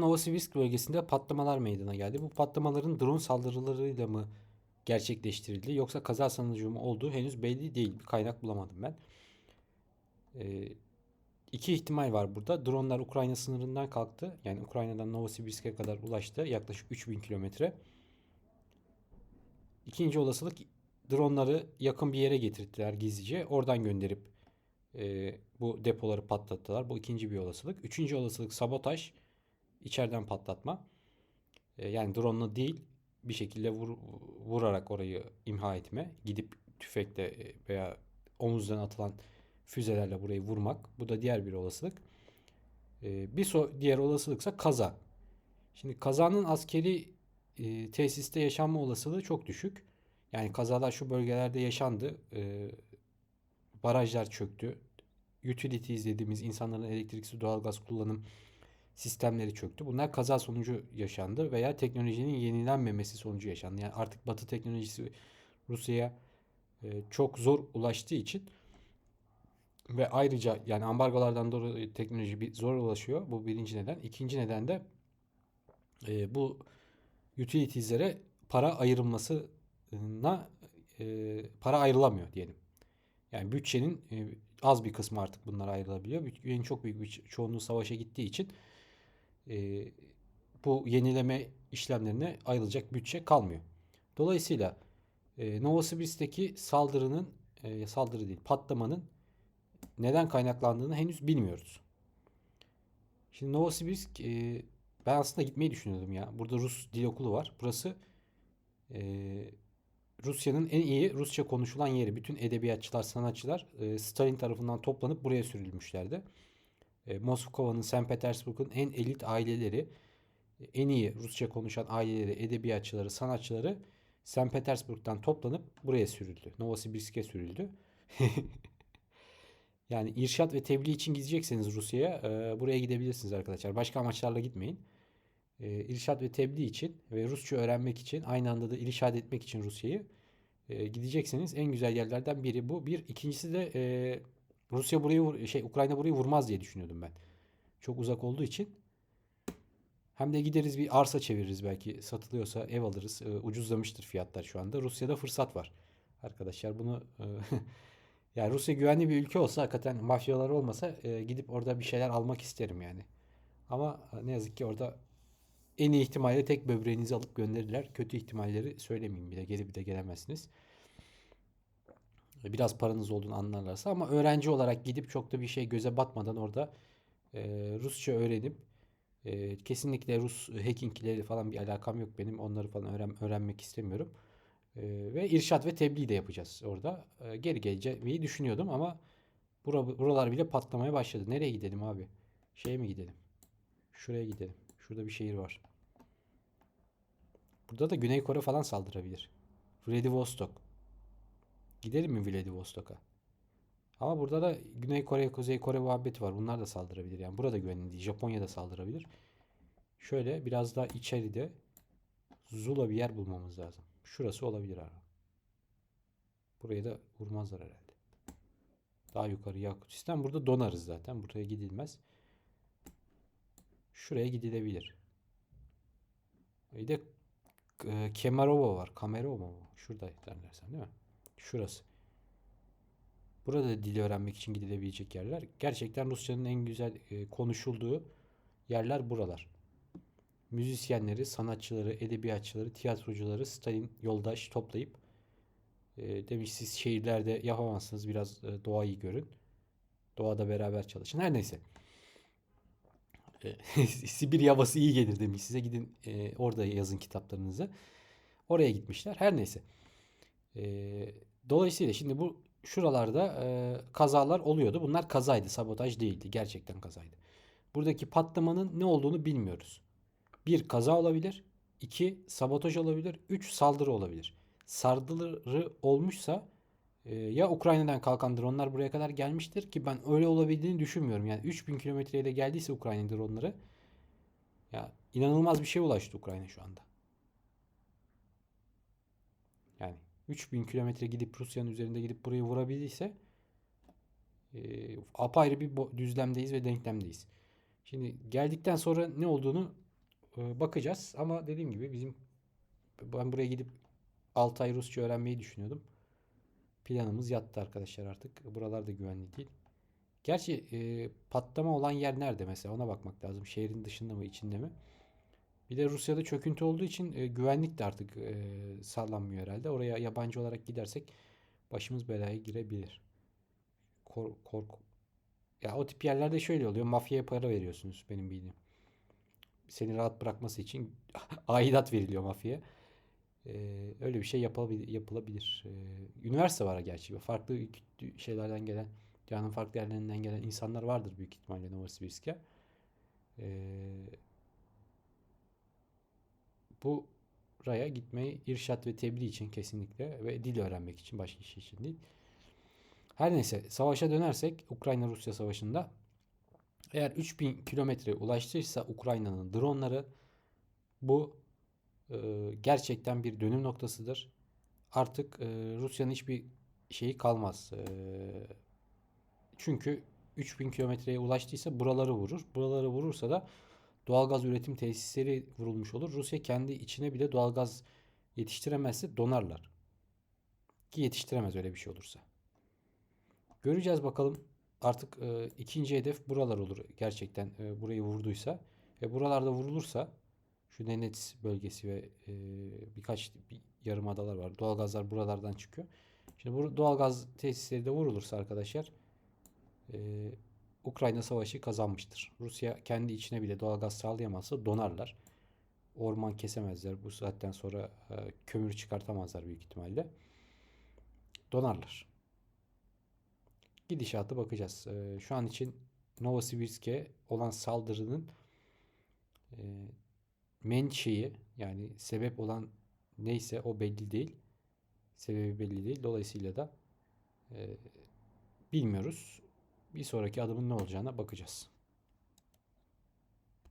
Novosibirsk bölgesinde patlamalar meydana geldi. Bu patlamaların drone saldırılarıyla mı gerçekleştirildi yoksa kaza sonucu mu olduğu henüz belli değil. Bir kaynak bulamadım ben. Ee, iki ihtimal var burada. Dronlar Ukrayna sınırından kalktı. Yani Ukrayna'dan Novosibirsk'e kadar ulaştı. Yaklaşık 3000 kilometre. İkinci olasılık dronları yakın bir yere getirdiler gizlice. Oradan gönderip e, bu depoları patlattılar. Bu ikinci bir olasılık. Üçüncü olasılık sabotaj. İçeriden patlatma. E, yani drone'la değil bir şekilde vur, vurarak orayı imha etme. Gidip tüfekle e, veya omuzdan atılan füzelerle burayı vurmak. Bu da diğer bir olasılık. E, bir so diğer olasılıksa kaza. Şimdi kazanın askeri e, tesiste yaşanma olasılığı çok düşük. Yani kazalar şu bölgelerde yaşandı. E, barajlar çöktü. Utilities dediğimiz insanların elektrik, su, doğalgaz kullanım sistemleri çöktü. Bunlar kaza sonucu yaşandı veya teknolojinin yenilenmemesi sonucu yaşandı. Yani artık Batı teknolojisi Rusya'ya e, çok zor ulaştığı için ve ayrıca yani ambargolardan dolayı teknoloji bir zor ulaşıyor. Bu birinci neden. İkinci neden de e, bu utilities'lere para ayrılmasına e, para ayrılamıyor diyelim. Yani bütçenin e, az bir kısmı artık bunlara ayrılabiliyor. Bütçenin çok büyük bir çoğunluğu savaşa gittiği için e, bu yenileme işlemlerine ayrılacak bütçe kalmıyor. Dolayısıyla e, Novosibirsk'teki saldırının e, saldırı değil patlamanın neden kaynaklandığını henüz bilmiyoruz. Şimdi Novosibirsk e, ben aslında gitmeyi düşünüyordum ya. Burada Rus dil okulu var. Burası e, Rusya'nın en iyi Rusça konuşulan yeri. Bütün edebiyatçılar, sanatçılar e, Stalin tarafından toplanıp buraya sürülmüşlerdi. E, Moskova'nın, St. Petersburg'un en elit aileleri, en iyi Rusça konuşan aileleri, edebiyatçıları, sanatçıları St. Petersburg'dan toplanıp buraya sürüldü. Novosibirsk'e sürüldü. yani irşat ve tebliğ için gidecekseniz Rusya'ya e, buraya gidebilirsiniz arkadaşlar. Başka amaçlarla gitmeyin. E, irşat ve tebliğ için ve Rusça öğrenmek için aynı anda da irşad etmek için Rusya'yı e, gidecekseniz en güzel yerlerden biri bu. Bir. ikincisi de e, Rusya burayı şey Ukrayna burayı vurmaz diye düşünüyordum ben. Çok uzak olduğu için. Hem de gideriz bir arsa çeviririz belki satılıyorsa ev alırız. E, ucuzlamıştır fiyatlar şu anda. Rusya'da fırsat var. Arkadaşlar bunu e, yani Rusya güvenli bir ülke olsa hakikaten mafyalar olmasa e, gidip orada bir şeyler almak isterim yani. Ama ne yazık ki orada en iyi ihtimalle tek böbreğinizi alıp gönderirler. Kötü ihtimalleri söylemeyeyim bile. Geri bir de gelemezsiniz. Biraz paranız olduğunu anlarlarsa ama öğrenci olarak gidip çok da bir şey göze batmadan orada e, Rusça öğrenip e, kesinlikle Rus hackingleri falan bir alakam yok benim. Onları falan öğren, öğrenmek istemiyorum. E, ve irşat ve tebliğ de yapacağız orada. E, geri geleceğimi düşünüyordum ama bura, buralar bile patlamaya başladı. Nereye gidelim abi? Şeye mi gidelim? Şuraya gidelim. Şurada bir şehir var. Burada da Güney Kore falan saldırabilir. Vladivostok. Gidelim mi Vladivostok'a? Ama burada da Güney Kore, Kuzey Kore muhabbeti var. Bunlar da saldırabilir. Yani burada güvenli değil. Japonya da saldırabilir. Şöyle biraz daha içeride Zula bir yer bulmamız lazım. Şurası olabilir abi. Buraya da vurmazlar herhalde. Daha yukarı Yakutistan. Burada donarız zaten. Buraya gidilmez. Şuraya gidilebilir. Bir de e, var. Kamerova mı? Şurada derlersen değil mi? Şurası. Burada da dili öğrenmek için gidilebilecek yerler. Gerçekten Rusçanın en güzel e, konuşulduğu yerler buralar. Müzisyenleri, sanatçıları, edebiyatçıları, tiyatrocuları Stalin yoldaş toplayıp e, demiş siz şehirlerde yapamazsınız biraz e, doğayı görün. Doğada beraber çalışın. Her neyse. E, Sibir havası iyi gelir demiş size. Gidin orada yazın kitaplarınızı. Oraya gitmişler. Her neyse. E, dolayısıyla şimdi bu şuralarda e, kazalar oluyordu. Bunlar kazaydı. Sabotaj değildi. Gerçekten kazaydı. Buradaki patlamanın ne olduğunu bilmiyoruz. Bir kaza olabilir. iki sabotaj olabilir. Üç saldırı olabilir. Saldırı olmuşsa ee, ya Ukrayna'dan kalkan dronlar buraya kadar gelmiştir ki ben öyle olabildiğini düşünmüyorum. Yani 3000 kilometreye de geldiyse Ukrayna dronları ya inanılmaz bir şey ulaştı Ukrayna şu anda. Yani 3000 kilometre gidip Rusya'nın üzerinde gidip burayı vurabildiyse e, apayrı bir düzlemdeyiz ve denklemdeyiz. Şimdi geldikten sonra ne olduğunu e, bakacağız ama dediğim gibi bizim ben buraya gidip 6 ay Rusça öğrenmeyi düşünüyordum. Planımız yattı arkadaşlar artık. Buralar da güvenli değil. Gerçi e, patlama olan yer nerede mesela ona bakmak lazım. Şehrin dışında mı içinde mi? Bir de Rusya'da çöküntü olduğu için e, güvenlik de artık e, sağlanmıyor herhalde. Oraya yabancı olarak gidersek başımız belaya girebilir. Kor, kork. Ya o tip yerlerde şöyle oluyor. Mafyaya para veriyorsunuz benim bildiğim. Seni rahat bırakması için aidat veriliyor mafyaya. Ee, öyle bir şey yapılabilir. yapılabilir. Ee, üniversite var gerçi. Farklı şeylerden gelen, dünyanın farklı yerlerinden gelen insanlar vardır büyük ihtimalle Novosibirsk'e. Ee, bu raya gitmeyi irşat ve tebliğ için kesinlikle ve dil öğrenmek için başka şey için değil. Her neyse savaşa dönersek Ukrayna-Rusya savaşında eğer 3000 kilometre ulaştıysa Ukrayna'nın dronları bu e, gerçekten bir dönüm noktasıdır. Artık e, Rusya'nın hiçbir şeyi kalmaz. E, çünkü 3000 kilometreye ulaştıysa buraları vurur. Buraları vurursa da doğalgaz üretim tesisleri vurulmuş olur. Rusya kendi içine bile doğalgaz yetiştiremezse donarlar. Ki yetiştiremez öyle bir şey olursa. Göreceğiz bakalım. Artık e, ikinci hedef buralar olur. Gerçekten e, burayı vurduysa. Ve buralarda vurulursa şu Nenets bölgesi ve e, birkaç bir yarım adalar var. Doğalgazlar buralardan çıkıyor. Şimdi bu doğalgaz tesisleri de vurulursa arkadaşlar e, Ukrayna savaşı kazanmıştır. Rusya kendi içine bile doğalgaz sağlayamazsa donarlar. Orman kesemezler. Bu saatten sonra e, kömür çıkartamazlar büyük ihtimalle. Donarlar. Gidişatı bakacağız. E, şu an için Novosibirsk'e olan saldırının e, menşei yani sebep olan neyse o belli değil. Sebebi belli değil. Dolayısıyla da e, bilmiyoruz. Bir sonraki adımın ne olacağına bakacağız.